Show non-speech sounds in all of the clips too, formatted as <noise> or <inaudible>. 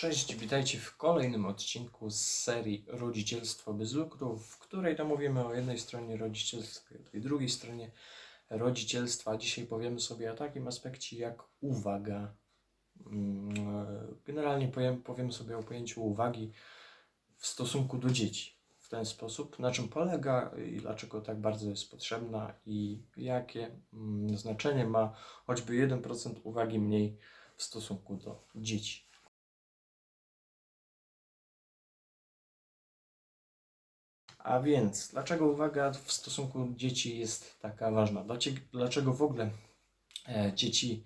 Cześć, witajcie w kolejnym odcinku z serii Rodzicielstwo bez lukru, w której to mówimy o jednej stronie rodzicielstwa i o drugiej stronie rodzicielstwa. Dzisiaj powiemy sobie o takim aspekcie jak uwaga. Mm, Generalnie powiem, powiemy sobie o pojęciu uwagi w stosunku do dzieci. W ten sposób, na czym polega i dlaczego tak bardzo jest potrzebna i jakie mm, znaczenie ma choćby 1% uwagi mniej w stosunku do dzieci. A więc, dlaczego uwaga w stosunku dzieci jest taka ważna? Dlaczego, dlaczego w ogóle e, dzieci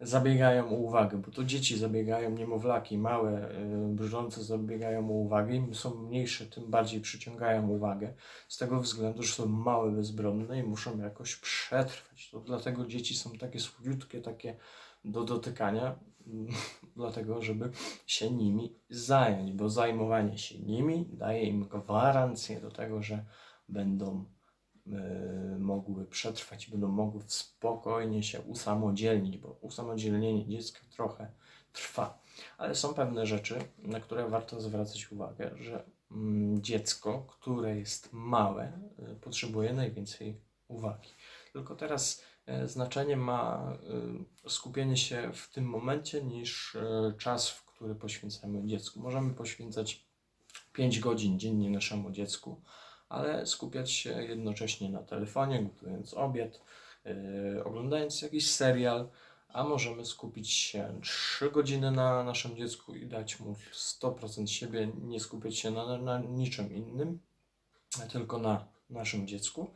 zabiegają o uwagę? Bo to dzieci zabiegają, niemowlaki małe, e, brzdące zabiegają o uwagę. Im są mniejsze, tym bardziej przyciągają uwagę. Z tego względu, że są małe, bezbronne i muszą jakoś przetrwać. To dlatego dzieci są takie słodziutkie, takie do dotykania, <laughs> dlatego żeby się nimi zająć, bo zajmowanie się nimi daje im gwarancję do tego, że będą e, mogły przetrwać, będą mogły spokojnie się usamodzielnić, bo usamodzielnienie dziecka trochę trwa. Ale są pewne rzeczy, na które warto zwracać uwagę, że mm, dziecko, które jest małe, e, potrzebuje najwięcej uwagi. Tylko teraz znaczenie ma e, skupienie się w tym momencie niż e, czas, w który poświęcamy dziecku. Możemy poświęcać 5 godzin dziennie naszemu dziecku, ale skupiać się jednocześnie na telefonie, gotując obiad, e, oglądając jakiś serial, a możemy skupić się 3 godziny na naszym dziecku i dać mu 100% siebie, nie skupiać się na, na niczym innym, tylko na naszym dziecku.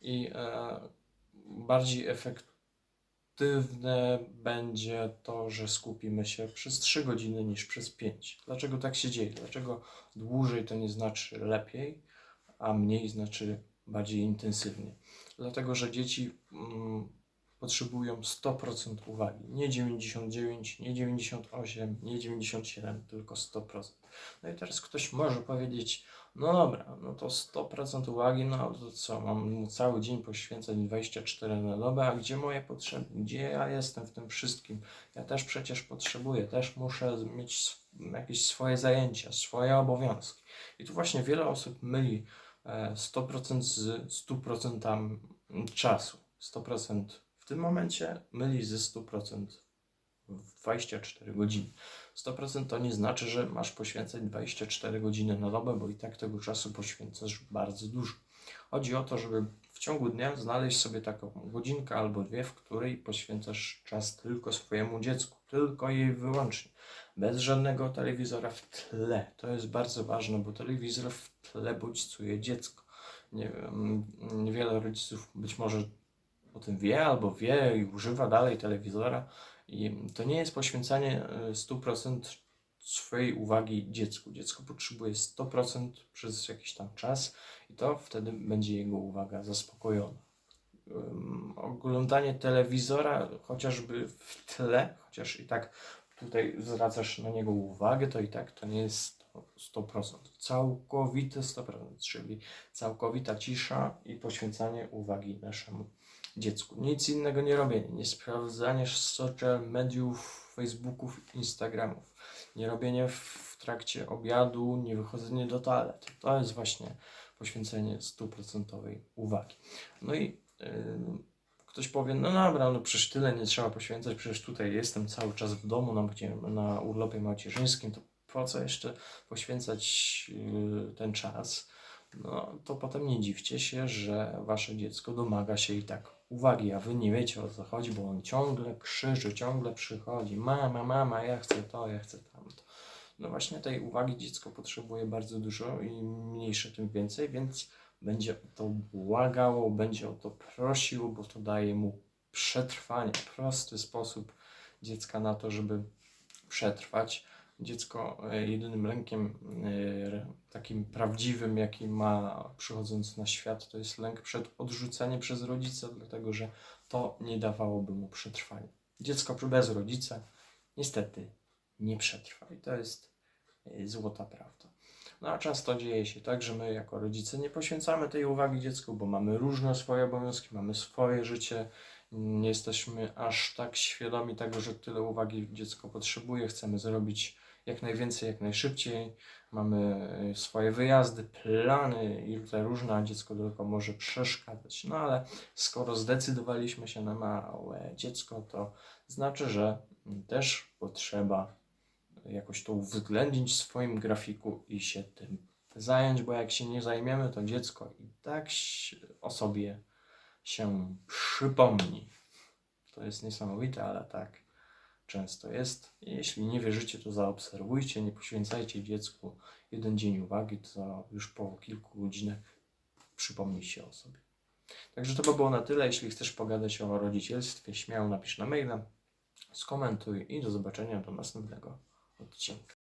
I e, bardziej efektywne będzie to, że skupimy się przez 3 godziny niż przez 5. Dlaczego tak się dzieje? Dlaczego dłużej to nie znaczy lepiej, a mniej znaczy bardziej intensywnie? Dlatego, że dzieci mm, potrzebują 100% uwagi. Nie 99, nie 98, nie 97, tylko 100%. No i teraz ktoś może powiedzieć, no dobra, no to 100% uwagi, no to co, mam mu cały dzień poświęcać 24 na dobę, a gdzie moje potrzeby, gdzie ja jestem w tym wszystkim? Ja też przecież potrzebuję, też muszę mieć jakieś swoje zajęcia, swoje obowiązki. I tu właśnie wiele osób myli e, 100% z 100% czasu. 100% w tym momencie myli ze 100% w 24 godziny. 100% to nie znaczy, że masz poświęcać 24 godziny na dobę, bo i tak tego czasu poświęcasz bardzo dużo. Chodzi o to, żeby w ciągu dnia znaleźć sobie taką godzinkę albo dwie, w której poświęcasz czas tylko swojemu dziecku, tylko jej wyłącznie, bez żadnego telewizora w tle. To jest bardzo ważne, bo telewizor w tle bodźcuje dziecko. Nie wiem, niewiele rodziców być może o tym wie albo wie i używa dalej telewizora. I to nie jest poświęcanie e, 100% swojej uwagi dziecku. Dziecko potrzebuje 100% przez jakiś tam czas i to wtedy będzie jego uwaga zaspokojona. Ym, Oglądanie telewizora chociażby w tle, chociaż i tak tutaj zwracasz na niego uwagę, to i tak to nie jest to 100%. Całkowite 100%, czyli całkowita cisza i poświęcanie uwagi naszemu dziecku. Nic innego nie robienie, nie sprawdzanie social mediów, Facebooków, Instagramów, nie robienie w trakcie obiadu, nie wychodzenie do toalety. To jest właśnie poświęcenie stuprocentowej uwagi. No i yy, ktoś powie, no dobra, no przecież tyle nie trzeba poświęcać, przecież tutaj jestem cały czas w domu na, gdzie- na urlopie macierzyńskim, to po co jeszcze poświęcać yy, ten czas? No to potem nie dziwcie się, że wasze dziecko domaga się i tak uwagi, a wy nie wiecie o co chodzi, bo on ciągle krzyczy, ciągle przychodzi, mama, mama, ja chcę to, ja chcę tamto. No właśnie tej uwagi dziecko potrzebuje bardzo dużo i mniejsze tym więcej, więc będzie o to błagało, będzie o to prosiło, bo to daje mu przetrwanie, prosty sposób dziecka na to, żeby przetrwać. Dziecko e, jedynym lękiem e, takim prawdziwym, jaki ma przychodząc na świat, to jest lęk przed odrzuceniem przez rodzica, dlatego że to nie dawałoby mu przetrwania. Dziecko bez rodzica niestety nie przetrwa i to jest e, złota prawda. No a często dzieje się tak, że my jako rodzice nie poświęcamy tej uwagi dziecku, bo mamy różne swoje obowiązki, mamy swoje życie, nie jesteśmy aż tak świadomi tego, że tyle uwagi dziecko potrzebuje, chcemy zrobić jak najwięcej, jak najszybciej. Mamy y, swoje wyjazdy, plany i tutaj różne, a dziecko tylko może przeszkadzać. No ale skoro zdecydowaliśmy się na małe dziecko, to znaczy, że też potrzeba jakoś to uwzględnić w swoim grafiku i się tym zająć, bo jak się nie zajmiemy, to dziecko i tak o sobie się przypomni. To jest niesamowite, ale tak często jest. Jeśli nie wierzycie, to zaobserwujcie, nie poświęcajcie dziecku jeden dzień uwagi, to już po kilku godzinach przypomni się o sobie. Także to by było na tyle. Jeśli chcesz pogadać o rodzicielstwie, śmiało napisz na maila, skomentuj i do zobaczenia do następnego odcinka.